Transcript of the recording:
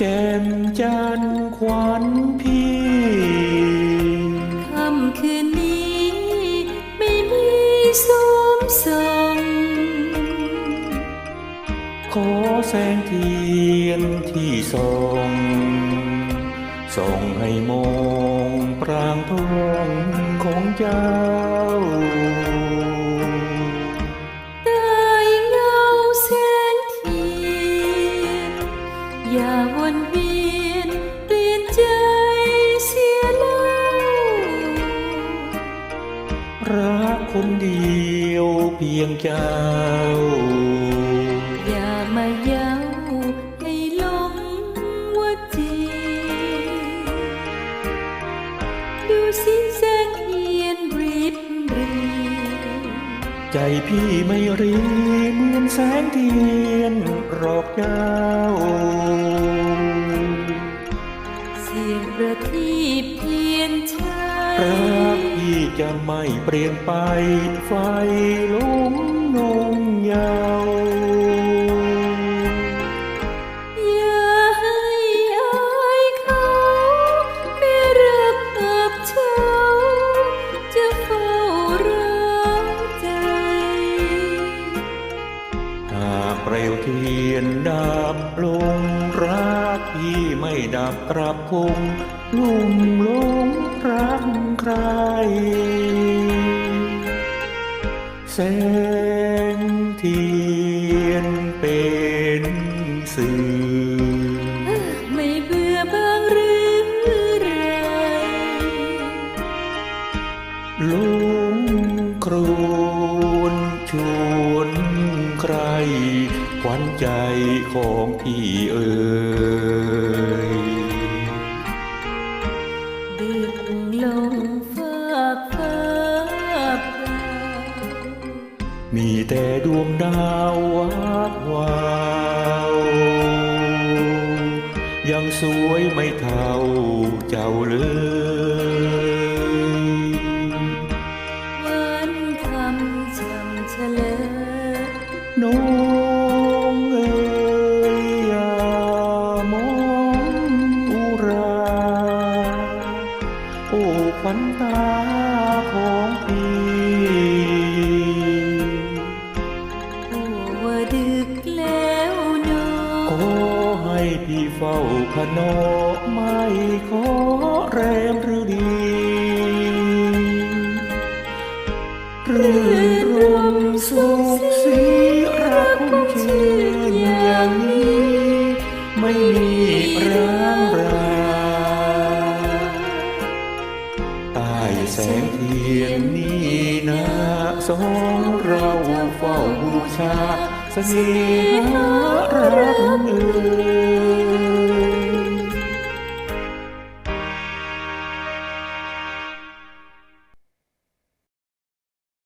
แจ่มจันทร์ขวัญพี่ค่ำคืนนี้ไม่มีสมส่งขอแสงเทียนที่ส่องส่องให้มองปรางทองของเจ้า อย่าวนเวียนเปลี่ยนใจเสียแล้วรักคนเดียวเพียงเจ้า อย่ามาเย้าให้หลงว่าจริงดูสิ ใจพี่ไม่รีเหมือนแสงเทียนรอกเจ้าเสียงประทีปเทียนชัยรักพี่จะไม่เปลี่ยนไปไฟลุ ทียนดับลงรักพี่ไม่ดับกลับคงลุ่มหลงรักใครแสงเทียนเป็นสื่อไม่เบื่อบางหรือไรลุงครวนชวนใคร ขวัญใจของพี่เอ่ยดึกลงฟากฟ้าเปมีแต่ดวงดาววับวาวยังสวยไม่เท่าเจ้าเลยวันคำจำเฉลยโน้ ขอให้พี่เฝ้าขนอไม่ขอแรมหรือดีรื่นรมสุขสีรักคงชื่นอย่างนี้ ไม่มีร้างราใต้แสงเทียนนี้นะสองเราเฝ้าบูชา สนิหารักเอ่ย